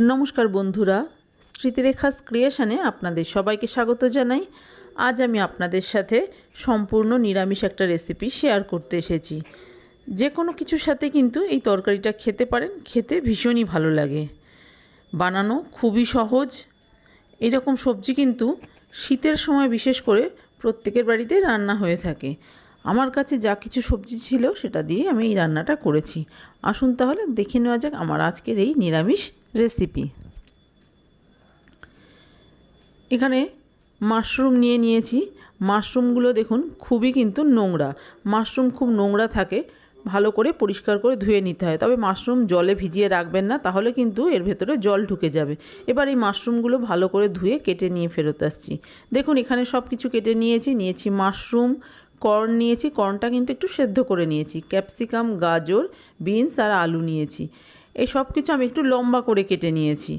নমস্কার বন্ধুরা, স্মৃতিরেখাস ক্রিয়েশনে আপনাদের সবাইকে স্বাগত জানাই। আজ আমি আপনাদের সাথে সম্পূর্ণ নিরামিষ একটা রেসিপি শেয়ার করতে এসেছি। যে কোনো কিছুর সাথে কিন্তু এই তরকারিটা খেতে পারেন, খেতে ভীষণই ভালো লাগে। বানানো খুবই সহজ। এরকম সবজি কিন্তু শীতের সময় বিশেষ করে প্রত্যেকের বাড়িতে রান্না হয়ে থাকে। আমার কাছে যা কিছু সবজি ছিল সেটা দিয়ে আমি এই রান্নাটা করেছি। আসুন তাহলে দেখে নেওয়া যাক আমার আজকের এই নিরামিষ রেসিপি এখানে মাশরুম নিয়ে নিয়েছি। মাশরুমগুলো দেখুন, খুবই কিন্তু নোংরা। মাশরুম খুব নোংরা থাকে, ভালো করে পরিষ্কার করে ধুয়ে নিতে হয়। তবে মাশরুম জলে ভিজিয়ে রাখবেন না, তাহলে কিন্তু এর ভেতরে জল ঢুকে যাবে। এবার এই মাশরুমগুলো ভালো করে ধুয়ে কেটে নিয়ে ফেরত আসছি। দেখুন, এখানে সব কিছু কেটে নিয়েছি নিয়েছি মাশরুম কর্ন নিয়েছি। কর্নটা কিন্তু একটু সেদ্ধ করে নিয়েছি। ক্যাপসিকাম গাজর বিনস আর আলু নিয়েছি। এই সব কিছু আমি একটু লম্বা করে কেটে নিয়েছি।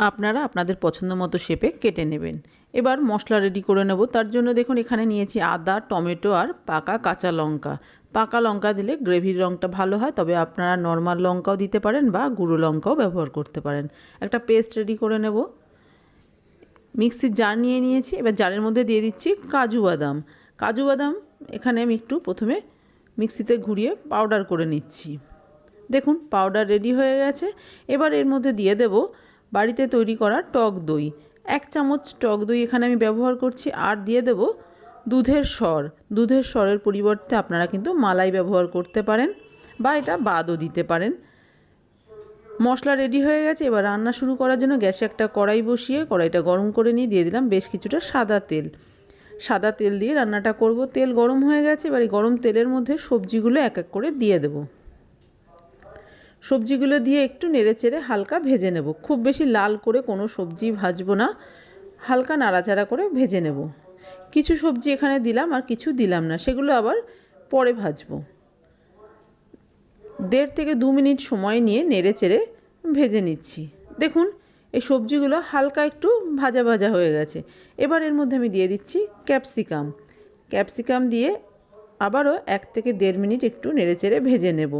আপনারা আপনাদের পছন্দ মতো শেপে কেটে নেবেন। এবার মশলা রেডি করে নেব। তার জন্য দেখুন, এখানে নিয়েছি আদা, টমেটো আর পাকা কাঁচা লঙ্কা। পাকা লঙ্কা দিলে গ্রেভির রঙটা ভালো হয়, তবে আপনারা নর্মাল লঙ্কাও দিতে পারেন বা গুঁড়ো লঙ্কাও ব্যবহার করতে পারেন। একটা পেস্ট রেডি করে নেব। মিক্সির জার নিয়ে নিয়েছি। এবার জারের মধ্যে দিয়ে দিচ্ছি কাজু বাদাম। কাজু বাদাম এখানে আমি একটু প্রথমে মিক্সিতে ঘুরিয়ে পাউডার করে নিচ্ছি। দেখুন পাউডার রেডি হয়ে গেছে। এবার এর মধ্যে দিয়ে দেব বাড়িতে তৈরি করা টক দই। এক চামচ টক দই এখানে আমি ব্যবহার করছি। আর দিয়ে দেব দুধের স্বর। দুধের স্বরের পরিবর্তে আপনারা কিন্তু মালাই ব্যবহার করতে পারেন বা এটা বাদও দিতে পারেন। মশলা রেডি হয়ে গেছে। এবার রান্না শুরু করার জন্য গ্যাসে একটা কড়াই বসিয়ে কড়াইটা গরম করে নিয়ে দিয়ে দিলাম বেশ কিছুটা সাদা তেল। সাদা তেল দিয়ে রান্নাটা করব। তেল গরম হয়ে গেছে। এবার এই গরম তেলের মধ্যে সবজিগুলো এক এক করে দিয়ে দেবো। সবজিগুলো দিয়ে একটু নেড়েচেড়ে হালকা ভেজে নেব। খুব বেশি লাল করে কোনো সবজি ভাজবো না। হালকা নাড়াচাড়া করে ভেজে নেব। কিছু সবজি এখানে দিলাম আর কিছু দিলাম না, সেগুলো আবার পরে ভাজবো। দেড় থেকে দু মিনিট সময় নিয়ে নেড়েচেড়ে ভেজে নিচ্ছি। দেখুন, এই সবজিগুলো হালকা একটু ভাজা ভাজা হয়ে গেছে। এবার এর মধ্যে আমি দিয়ে দিচ্ছি ক্যাপসিকাম। ক্যাপসিকাম দিয়ে আবারও এক থেকে দেড় মিনিট একটু নেড়েচেড়ে ভেজে নেব।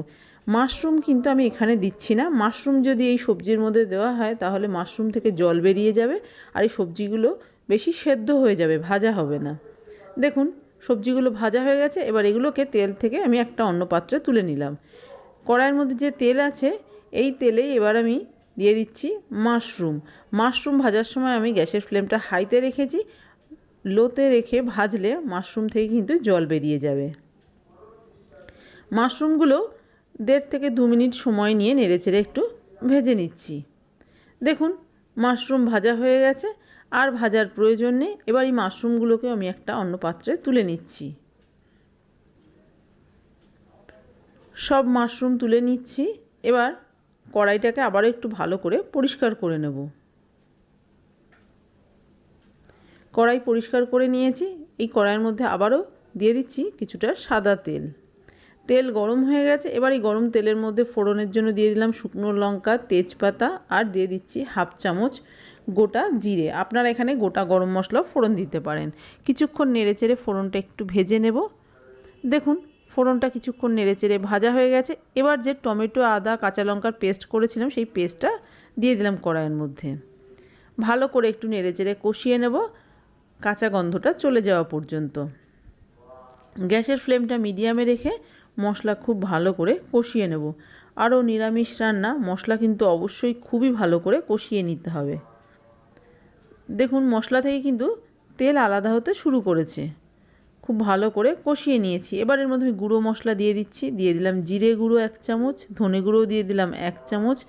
মাশরুম কিন্তু আমি এখানে দিচ্ছি না। মাশরুম যদি এই সবজির মধ্যে দেওয়া হয়, তাহলে মাশরুম থেকে জল বেরিয়ে যাবে আর এই সবজিগুলো বেশি সেদ্ধ হয়ে যাবে, ভাজা হবে না। দেখুন, সবজিগুলো ভাজা হয়ে গেছে। এবার এগুলোকে তেল থেকে আমি একটা অন্য পাত্রে তুলে নিলাম। কড়াইয়ের মধ্যে যে তেল আছে, এই তেলেই এবার আমি দিয়ে দিচ্ছি মাশরুম। মাশরুম ভাজার সময় আমি গ্যাসের ফ্লেমটা হাইতে রেখেছি। লোতে রেখে ভাজলে মাশরুম থেকে কিন্তু জল বেরিয়ে যাবে। মাশরুমগুলো দেড় থেকে দু মিনিট সময় নিয়ে নেড়েচেড়ে একটু ভেজে নিচ্ছি। দেখুন, মাশরুম ভাজা হয়ে গেছে, আর ভাজার প্রয়োজন নেই। এবার এই মাশরুমগুলোকে আমি একটা অন্য পাত্রে তুলে নিচ্ছি। সব মাশরুম তুলে নিচ্ছি। এবার কড়াইটাকে আবারও একটু ভালো করে পরিষ্কার করে নেব। কড়াই পরিষ্কার করে নিয়েছি। এই কড়াইয়ের মধ্যে আবারও দিয়ে দিচ্ছি কিছুটা সাদা তেল। তেল গরম হয়ে গেছে। এবার এই গরম তেলের মধ্যে ফোড়নের জন্য দিয়ে দিলাম শুকনো লঙ্কা, তেজপাতা আর দিয়ে দিচ্ছি হাফ চামচ গোটা জিরে। আপনারা এখানে গোটা গরম মশলাও ফোড়ন দিতে পারেন। কিছুক্ষণ নেড়েচেড়ে ফোড়নটা একটু ভেজে নেব। দেখুন, ফোড়নটা কিছুক্ষণ নেড়েচেড়ে ভাজা হয়ে গেছে। এবার যে টমেটো, আদা, কাঁচা লঙ্কার পেস্ট করেছিলাম, সেই পেস্টটা দিয়ে দিলাম কড়াইয়ের মধ্যে। ভালো করে একটু নেড়েচেড়ে কষিয়ে নেব। কাঁচা গন্ধটা চলে যাওয়া পর্যন্ত। গ্যাসের ফ্লেমটা মিডিয়ামে রেখে মশলা খুব ভালো করে কষিয়ে নেব। আরও নিরামিষ রান্না, মশলা কিন্তু অবশ্যই খুবই ভালো করে কষিয়ে নিতে হবে। দেখুন, মশলা থেকে কিন্তু তেল আলাদা হতে শুরু করেছে। খুব ভালো করে কষিয়ে নিয়েছি। এবার এর মধ্যে আমি গুঁড়ো মশলা দিয়ে দিচ্ছি। দিয়ে দিলাম জিরে গুঁড়ো এক চামচ, ধনে গুঁড়ো দিয়ে দিলাম এক চামচ,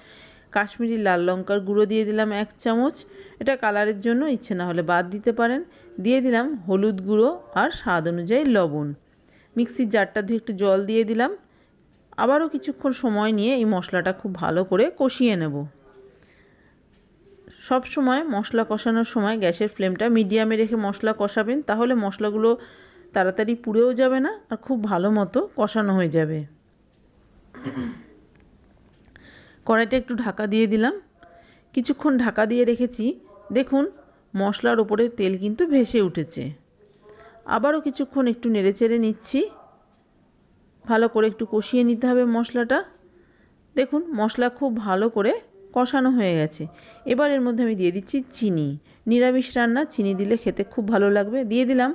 কাশ্মীরি লাল লঙ্কার গুঁড়ো দিয়ে দিলাম এক চামচ। এটা কালারের জন্য ইচ্ছে না হলে বাদ দিতে পারেন। দিয়ে দিলাম হলুদ গুঁড়ো আর স্বাদ অনুযায়ী লবণ। মিক্সির জারটা ধুয়ে একটু জল দিয়ে দিলাম। আবারও কিছুক্ষণ সময় নিয়ে এই মশলাটা খুব ভালো করে কষিয়ে নেব। সব সময় মশলা কষানোর সময় গ্যাসের ফ্লেমটা মিডিয়ামে রেখে মশলা কষাবেন, তাহলে মশলাগুলো তাড়াতাড়ি পুড়েও যাবে না আর খুব ভালো মতো কষানো হয়ে যাবে। কড়াইটা একটু ঢাকা দিয়ে দিলাম। কিছুক্ষণ ঢাকা দিয়ে রেখেছি। দেখুন, মশলার ওপরে তেল কিন্তু ভেসে উঠেছে। আবারও কিছুক্ষণ একটু নেড়েচেড়ে নিচ্ছি। ভালো করে একটু কষিয়ে নিতে হবে মশলাটা। দেখুন, মশলা খুব ভালো করে কষানো হয়ে গেছে। এবার এর মধ্যে আমি দিয়ে দিচ্ছি চিনি। নিরামিষ রান্না, চিনি দিলে খেতে খুব ভালো লাগবে। দিয়ে দিলাম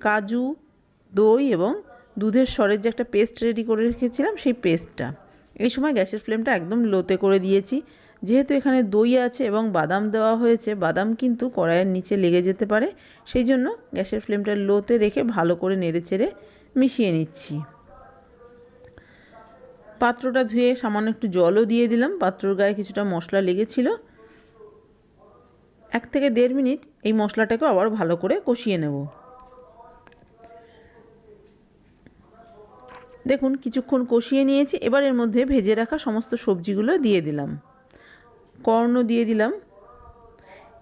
কাজু, দই এবং দুধের স্বরের যে একটা পেস্ট রেডি করে রেখেছিলাম, সেই পেস্টটা। এই সময় গ্যাসের ফ্লেমটা একদম লোতে করে দিয়েছি। যেহেতু এখানে দই আছে এবং বাদাম দেওয়া হয়েছে, বাদাম কিন্তু কড়াইয়ের নিচে লেগে যেতে পারে। সেই জন্য গ্যাসের ফ্লেমটা লোতে রেখে ভালো করে নেড়ে চেড়ে মিশিয়ে নিচ্ছি। পাত্রটা ধুয়ে সামান্য একটু জলও দিয়ে দিলাম। পাত্রর গায়ে কিছুটা মশলা লেগেছিল। এক থেকে দেড় মিনিট এই মশলাটাকে আবার ভালো করে কষিয়ে নেব। দেখুন, কিছুক্ষণ কষিয়ে নিয়েছি। এবার এর মধ্যে ভেজে রাখা সমস্ত সবজিগুলো দিয়ে দিলাম। কর্ন দিয়ে দিলাম।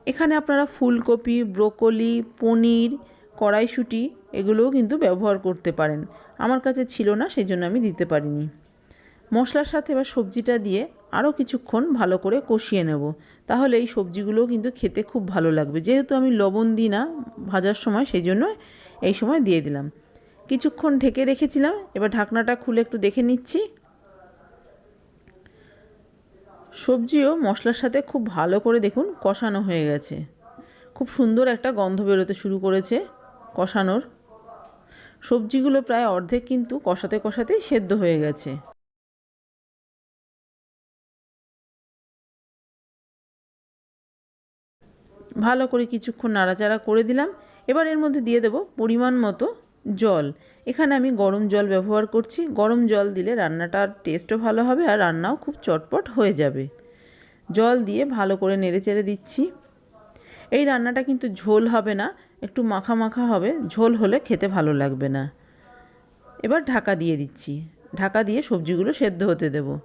এখানে আপনারা ফুলকপি, ব্রোকলি, পনির, কড়াইশুঁটি এগুলোও কিন্তু ব্যবহার করতে পারেন। আমার কাছে ছিল না সেই জন্য আমি দিতে পারিনি। মশলার সাথে বা সবজিটা দিয়ে আরও কিছুক্ষণ ভালো করে কষিয়ে নেব। তাহলে এই সবজিগুলোও কিন্তু খেতে খুব ভালো লাগবে। যেহেতু আমি লবণ দিই না ভাজার সময় সেই জন্য এই সময় দিয়ে দিলাম। কিছুক্ষণ ঢেকে রেখেছিলাম। এবার ঢাকনাটা খুলে একটু দেখে নিচ্ছি। সবজিও মশলার সাথে খুব ভালো করে দেখুন কষানো হয়ে গেছে। খুব সুন্দর একটা গন্ধ বেরোতে শুরু করেছে কষানোর। সবজিগুলো প্রায় অর্ধেক কিন্তু কষাতে কষাতেই সেদ্ধ হয়ে গেছে। ভালো করে কিছুক্ষণ নাড়াচাড়া করে দিলাম। এবার এর মধ্যে দিয়ে দেব পরিমাণ মতো জল। এখানে আমি গরম জল ব্যবহার করছি। গরম জল দিলে রান্নাটার টেস্টও ভালো হবে আর রান্নাও খুব চটপট হয়ে যাবে। জল দিয়ে ভালো করে নেড়ে চেড়ে দিচ্ছি। এই রান্নাটা কিন্তু ঝোল হবে না, একটু মাখা মাখা হবে। ঝোল হলে খেতে ভালো লাগবে না। এবার ঢাকা দিয়ে দিচ্ছি। ঢাকা দিয়ে সবজিগুলো সেদ্ধ হতে দেব।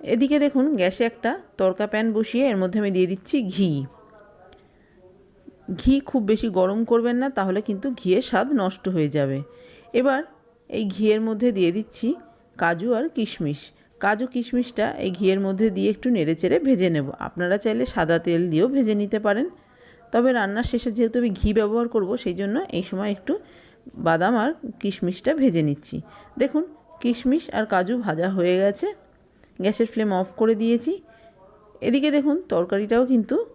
এদিকে দেখুন, গ্যাসে একটা তরকা প্যান বসিয়ে এর মধ্যে আমি দিয়ে দিচ্ছি ঘি। ঘি খুব বেশি গরম করবেন না, তাহলে কিন্তু ঘিয়ের স্বাদ নষ্ট হয়ে যাবে। এবার এই ঘিয়ের মধ্যে দিয়ে দিচ্ছি কাজু আর কিশমিশ। কাজু, কিশমিশটা এই ঘিয়ের মধ্যে দিয়ে একটু নেড়ে চেড়ে ভেজে নেব। আপনারা চাইলে সাদা তেল দিয়েও ভেজে নিতে পারেন। তবে রান্নার শেষে যেহেতু আমি ঘি ব্যবহার করব, সেই জন্য এই সময় একটু বাদাম আর কিশমিশটা ভেজে নিচ্ছি। দেখুন, কিশমিশ আর কাজু ভাজা হয়ে গেছে। গ্যাসের ফ্লেম অফ করে দিয়েছি। এদিকে দেখুন, তরকারিটাও কিন্তু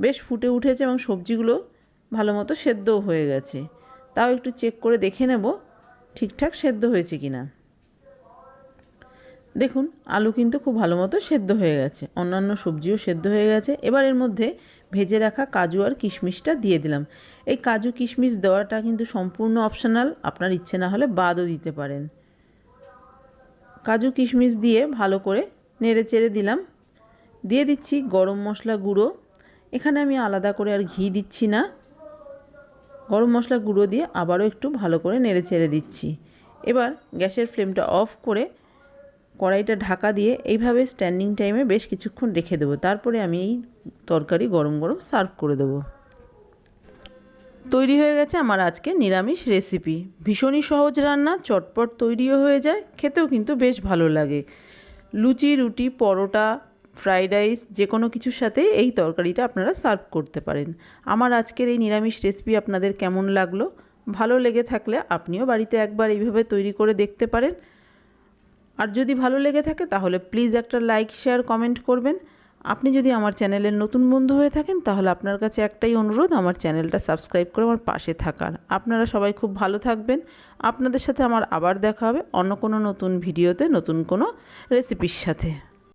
বেশ ফুটে উঠেছে এবং সবজিগুলো ভালো মতো সেদ্ধও হয়ে গেছে। তাও একটু চেক করে দেখে নেব ঠিকঠাক সেদ্ধ হয়েছে কি না দেখুন, আলু কিন্তু খুব ভালো মতো সেদ্ধ হয়ে গেছে। অন্যান্য সবজিও সেদ্ধ হয়ে গেছে। এবার এর মধ্যে ভেজে রাখা কাজু আর কিশমিশটা দিয়ে দিলাম। এই কাজু কিশমিশ দেওয়াটা কিন্তু সম্পূর্ণ অপশনাল। আপনার ইচ্ছে না হলে বাদও দিতে পারেন। কাজু কিশমিশ দিয়ে ভালো করে নেড়ে চেড়ে দিলাম। দিয়ে দিচ্ছি গরম মশলা গুঁড়ো। এখানে আমি আলাদা করে আর ঘি দিচ্ছি না। গরম মশলা গুঁড়ো দিয়ে আবারও একটু ভালো করে নেড়ে ছেড়ে দিচ্ছি। এবার গ্যাসের ফ্লেমটা অফ করে কড়াইটা ঢাকা দিয়ে এইভাবে স্ট্যান্ডিং টাইমে বেশ কিছুক্ষণ রেখে দেবো। তারপরে আমি এই তরকারি গরম গরম সার্ভ করে দেবো। তৈরি হয়ে গেছে আমার আজকে নিরামিষ রেসিপি। ভীষণই সহজ রান্না, চটপট তৈরিও হয়ে যায়, খেতেও কিন্তু বেশ ভালো লাগে। লুচি, রুটি, পরোটা ফ্রাইড রাইস, যে কোনো কিছুর সাথে এই তরকারিটা আপনারা সার্ভ করতে পারেন। আমার আজকের এই নিরামিষ রেসিপি আপনাদের কেমন লাগল? ভালো লেগে থাকলে আপনিও বাড়িতে একবার এইভাবে তৈরি করে দেখতে পারেন। আর যদি ভালো লেগে থাকে তাহলে প্লিজ একটা লাইক, শেয়ার, কমেন্ট করবেন। আপনি যদি আমার চ্যানেলের নতুন বন্ধু হয়ে থাকেন তাহলে আপনার কাছে একটাই অনুরোধ, আমার চ্যানেলটা সাবস্ক্রাইব করে আমার পাশে থাকার। আপনারা সবাই খুব ভালো থাকবেন। আপনাদের সাথে আমার আবার দেখা হবে অন্য কোনো নতুন ভিডিওতে, নতুন কোনো রেসিপির সাথে।